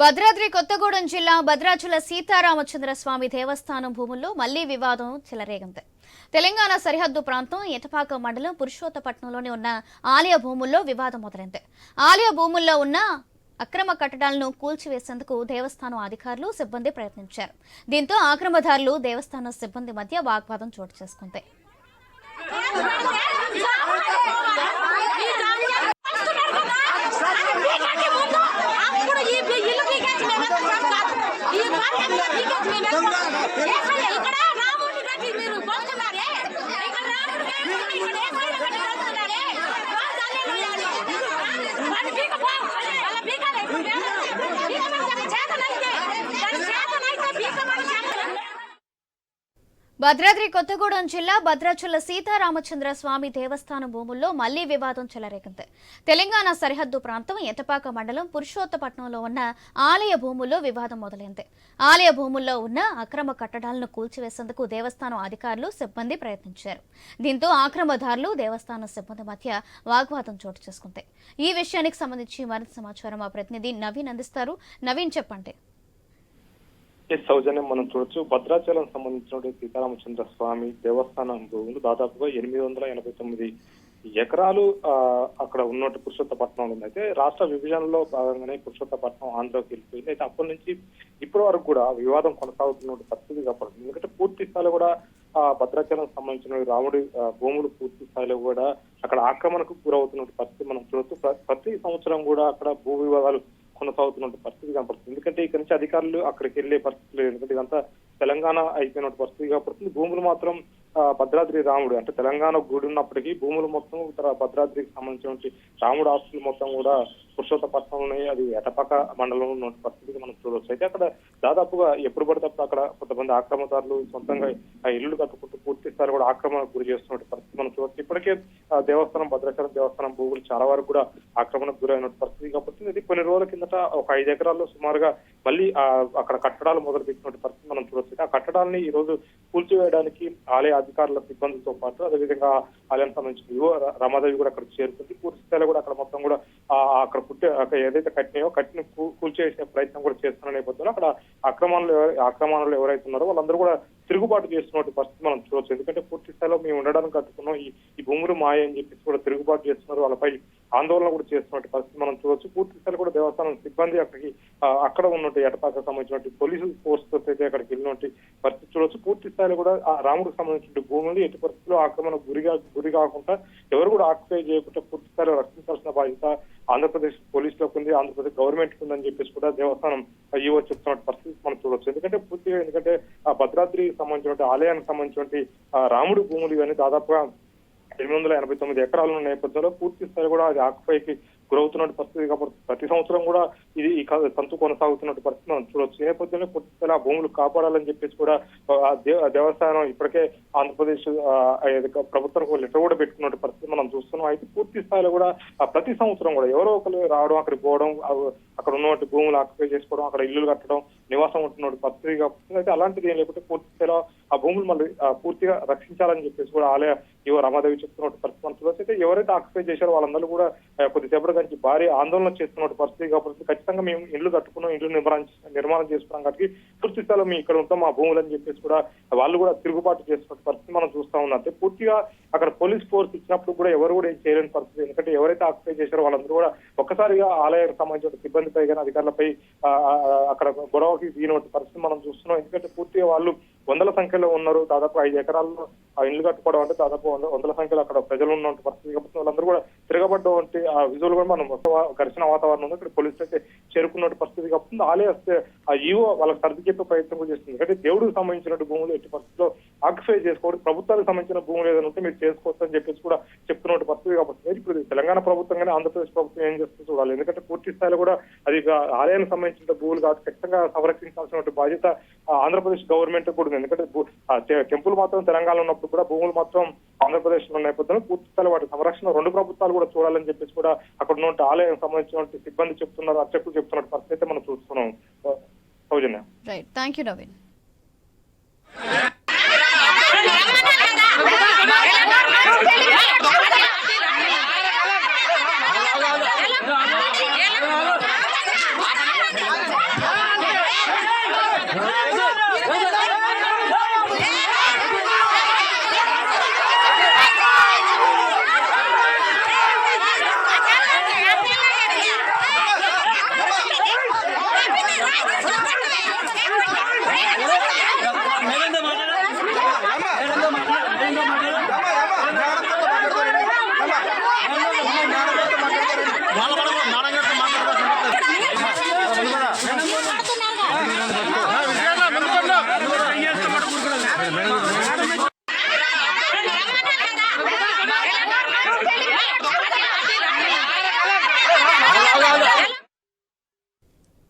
భద్రాద్రి కొత్తగూడెం జిల్లా భద్రాచుల సీతారామచంద్ర స్వామి దేవస్థానం భూముల్లో మళ్ళీ వివాదం చెలరేగింది. తెలంగాణ సరిహద్దు ప్రాంతం ఎటపాక మండలం పురుషోత్తపట్నంలోని ఉన్న ఆలయ భూముల్లో వివాదం మొదలైంది. ఆలయ భూముల్లో ఉన్న అక్రమ కట్టడాలను కూల్చివేసేందుకు దేవస్థానం అధికారులు సిబ్బంది ప్రయత్నించారు. దీంతో ఆక్రమదారులు దేవస్థానం సిబ్బంది మధ్య వాగ్వాదం చోటు చేసుకుంది అప్పుడు ఈ ఇల్లు పీకేసి మేము ఎంత చేస్తాం? ఈ బావి ఎంత పీకేసి మేము ఎంత చేస్తాం? ఇక్కడ రాముడిని పెట్టి మీరు పోస్తున్నారే ఇక్కడ రాముడు పెట్టి ఇక్కడ ఏ సైడ్ పెట్టి పోస్తున్నారే వాళ్ళు తల్లిదండ్రులు వాళ్ళు. వాళ్ళు పీకపో. వాళ్ళ పీకాలే. పీకమని చెప్పి చేతనైతే. దాని చేతనైతే పీకమని చెప్పి. భద్రాద్రి కొత్తగూడెం జిల్లా భద్రాచల సీతారామచంద్ర స్వామి దేవస్థానం భూముల్లో మళ్ళీ వివాదం చెలరేగింది. తెలంగాణ సరిహద్దు ప్రాంతం ఎతపాక మండలం పురుషోత్తపట్నంలో ఉన్న ఆలయ భూముల్లో వివాదం మొదలైంది. ఆలయ భూముల్లో ఉన్న అక్రమ కట్టడాలను కూల్చివేసేందుకు దేవస్థానం అధికారులు సిబ్బంది ప్రయత్నించారు. దీంతో ఆక్రమదారులు దేవస్థానం సిబ్బంది మధ్య వాగ్వాదం చోటు చేసుకుంది. ఈ విషయానికి సంబంధించి మరింత సమాచారం మా ప్రతినిధి నవీన్ అందిస్తారు. నవీన్ చెప్పండి. ఈ సౌజన్యం మనం చూడొచ్చు. భద్రాచలం సంబంధించిన సీతారామచంద్ర స్వామి దేవస్థానం భూములు దాదాపుగా ఎనిమిది వందల ఎనభై తొమ్మిది ఎకరాలు అక్కడ ఉన్నట్టు పురుషోత్తపట్నంలో ఉంది. అయితే రాష్ట్ర విభజనలో భాగంగానే పురుషోత్తపట్నం ఆంధ్రకి వెళ్ళిపోయింది. అయితే అప్పటి నుంచి ఇప్పటి వరకు కూడా వివాదం కొనసాగుతున్న పరిస్థితి కాబట్టి ఎందుకంటే పూర్తి స్థాయిలో కూడా ఆ భద్రాచలం సంబంధించిన రాముడి భూములు పూర్తి స్థాయిలో కూడా అక్కడ ఆక్రమణకు గురవుతున్న పరిస్థితి మనం చూడొచ్చు. ప్రతి సంవత్సరం కూడా అక్కడ భూ వివాదాలు కొనసాగుతున్న పరిస్థితి కనపడుతుంది. ఎందుకంటే ఇక్కడ నుంచి అధికారులు అక్కడికి వెళ్ళే పరిస్థితి లేదు ఎందుకంటే ఇదంతా తెలంగాణ అయిపోయిన పరిస్థితి కాబట్టి భూములు మాత్రం భద్రాద్రి రాముడు అంటే తెలంగాణ గుడి ఉన్నప్పటికీ భూములు మొత్తం ఇతర భద్రాద్రికి సంబంధించిన రాముడు ఆస్తులు మొత్తం కూడా పురుషోత్తపట్నంలోనే అది ఎటపక మండలంలో ఉన్న పరిస్థితి మనం చూడవచ్చు. అయితే అక్కడ దాదాపుగా ఎప్పుడు పడితే అప్పుడు అక్కడ కొంతమంది ఆక్రమణదారులు సొంతంగా ఆ ఇల్లు కట్టుకుంటూ పూర్తి స్థాయి కూడా ఆక్రమణకు గురి చేస్తున్న పరిస్థితి మనం చూడవచ్చు. ఇప్పటికే ఆ దేవస్థానం భద్రాచలం దేవస్థానం భూములు చాలా వరకు కూడా ఆక్రమణకు గురైన పరిస్థితి కాబట్టి ఇది కొన్ని రోజుల కిందట ఒక ఐదు ఎకరాల్లో సుమారుగా మళ్ళీ ఆ అక్కడ కట్టడాలు మొదలు పెట్టిన పరిస్థితి మనం చూడవచ్చు. ఆ కట్టడాన్ని ఈ రోజు కూల్చివేయడానికి ఆలయ అధికారుల సిబ్బందితో పాటు అదేవిధంగా ఆలయం సంబంధించిన యువ రమాదేవి కూడా అక్కడ చేరుకుంది పూర్తి స్థాయిలో కూడా అక్కడ మొత్తం కూడా అక్కడ పుట్టే అక్కడ ఏదైతే కట్టినాయో కట్టిన కూల్చేసే ప్రయత్నం కూడా చేస్తున్న నేపథ్యంలో అక్కడ అక్రమాలు ఎవరు- ఆక్రమణలు ఎవరైతే ఉన్నారో వాళ్ళందరూ కూడా తిరుగుబాటు చేస్తున్నటువంటి పరిస్థితి మనం చూడవచ్చు ఎందుకంటే పూర్తి స్థాయిలో మేము ఉండడానికి కట్టుకున్నాం ఈ భూములు మాయ అని చెప్పేసి కూడా తిరుగుబాటు చేస్తున్నారు. వాళ్ళపై ఆందోళన కూడా చేస్తున్నట్టు పరిస్థితి మనం చూడొచ్చు. పూర్తి స్థాయి కూడా దేవస్థానం సిబ్బంది అక్కడికి అక్కడ ఉన్నట్టు ఎటపాక సంబంధించినటువంటి పోలీసు ఫోర్స్తో అయితే అక్కడికి వెళ్ళినట్టు పరిస్థితి చూడొచ్చు. పూర్తి స్థాయిలో కూడా ఆ రాముడికి సంబంధించిన భూములు ఎట్టి పరిస్థితుల్లో ఆక్రమణ గురిగా గురి కాకుండా ఎవరు కూడా ఆక్యుపై చేయకుండా పూర్తి స్థాయిలో రక్షించాల్సిన బాధ్యత ఆంధ్రప్రదేశ్ పోలీసులకు ఉంది ఆంధ్రప్రదేశ్ గవర్నమెంట్ ఉందని చెప్పేసి కూడా దేవస్థానం ఈవో చెప్తున్న పరిస్థితి మనం చూడొచ్చు. ఎందుకంటే పూర్తిగా ఎందుకంటే ఆ భద్రాద్రి సంబంధించిన ఆలయానికి సంబంధించిన రాముడి భూములు ఇవన్నీ దాదాపుగా ఎనిమిది వందల ఎనభై తొమ్మిది ఎకరాలు ఉన్న నేపథ్యంలో పూర్తి స్థాయి కూడా అది ఆకుపైకి గురవుతున్న పరిస్థితి కాబట్టి ప్రతి సంవత్సరం కూడా ఇది ఈ కొనసాగుతున్నట్టు తంతు కొనసాగుతున్న పరిస్థితి మనం చూడొచ్చు. ఈ నేపథ్యంలో పూర్తి ఆ భూములు కాపాడాలని చెప్పేసి కూడా దేవస్థానం ఇప్పటికే ఆంధ్రప్రదేశ్ ప్రభుత్వం లెటర్ కూడా పెట్టుకున్న పరిస్థితి మనం చూస్తున్నాం. అయితే పూర్తి స్థాయిలో కూడా ప్రతి సంవత్సరం కూడా ఎవరో ఒకరు రావడం అక్కడికి పోవడం అక్కడ ఉన్నటువంటి భూములు ఆక్యుపై చేసుకోవడం అక్కడ ఇల్లులు కట్టడం నివాసం ఉంటున్న పరిస్థితి కాబట్టి అయితే అలాంటిది ఏం లేకపోతే పూర్తి స్థాయిలో ఆ భూములు మళ్ళీ పూర్తిగా రక్షించాలని చెప్పేసి కూడా ఆలయ యువ రమాదేవి చెప్తున్నటువంటి పరిస్థితి మనం చూడవచ్చు అయితే ఎవరైతే ఆక్యుపై చేశారో వాళ్ళందరూ కూడా కొద్దిసేపటి నుంచి భారీ ఆందోళన చేస్తున్న పరిస్థితి కాబట్టి ఖచ్చితంగా మేము ఇల్లు కట్టుకున్నాం ఇల్లు నిర్మాణం నిర్మాణం చేసుకున్నాం కాబట్టి పూర్తి స్థాయిలో మేము ఇక్కడ ఉంటాం మా భూములు అని చెప్పేసి కూడా వాళ్ళు కూడా తిరుగుబాటు చేస్తున్న పరిస్థితి మనం చూస్తా ఉన్నాం. అంటే పూర్తిగా అక్కడ పోలీస్ ఫోర్స్ ఇచ్చినప్పుడు కూడా ఎవరు కూడా ఏం చేయలేని పరిస్థితి. ఎందుకంటే ఎవరైతే ఆక్యుపై చేశారో వాళ్ళందరూ కూడా ఒక్కసారిగా ఆలయానికి సంబంధించిన సిబ్బందిపై కానీ అధికారులపై అక్కడ గొడవకి దిగినటువంటి పరిస్థితి మనం చూస్తున్నాం. ఎందుకంటే పూర్తిగా వాళ్ళు వందల సంఖ్యలో ఉన్నారు. దాదాపు ఐదు ఎకరాల్లో ఆ ఇల్లు కట్టుకోవడం అంటే దాదాపు వంద వందల సంఖ్యలో అక్కడ ప్రజలు ఉన్న పరిస్థితి. కాబట్టి వాళ్ళందరూ కూడా తిరగబడ్డటువంటి ఆ విజువల్ కూడా మనం మొత్తం ఘర్షణ వాతావరణం ఉంది. ఇక్కడ పోలీసులు అయితే చేరుకున్న పరిస్థితి కాబట్టి ఆలే వస్తే ఆ ఈవో వాళ్ళకి సర్ది చెప్పే ప్రయత్నం కూడా చేస్తుంది. ఎందుకంటే దేవుడికి సంబంధించిన భూములు ఎట్టి పరిస్థితిలో ఆక్యుపై చేసుకోవడం ప్రభుత్వానికి సంబంధించిన భూములు ఏదైనా ఉంటే మీరు చేసుకోవచ్చు అని చెప్పేసి కూడా చెప్తున్న పరిస్థితి కాబట్టి ఇప్పుడు తెలంగాణ ప్రభుత్వం కానీ ఆంధ్రప్రదేశ్ ప్రభుత్వం ఏం చేస్తుంది చూడాలి. ఎందుకంటే పూర్తి స్థాయిలో కూడా అది ఆలయానికి సంబంధించిన భూములు కాదు ఖచ్చితంగా సంరక్షించాల్సిన బాధ్యత ఆంధ్రప్రదేశ్ గవర్నమెంట్ కూడా ఎందుకంటే టెంపుల్ మాత్రం తెలంగాణ ఉన్నప్పుడు కూడా భూములు మాత్రం ఆంధ్రప్రదేశ్లో ఉన్న నేపథ్యంలో పూర్తి స్థాయి వాటి సంరక్షణ రెండు ప్రభుత్వాలు కూడా చూడాలని చెప్పేసి కూడా అక్కడ ఉన్న ఆలయం సంబంధించిన సిబ్బంది చెప్తున్నారు అర్చకులు చెప్తున్న పరిస్థితి మనం చూస్తున్నాం. Soujanya. Right thank you Naveen manager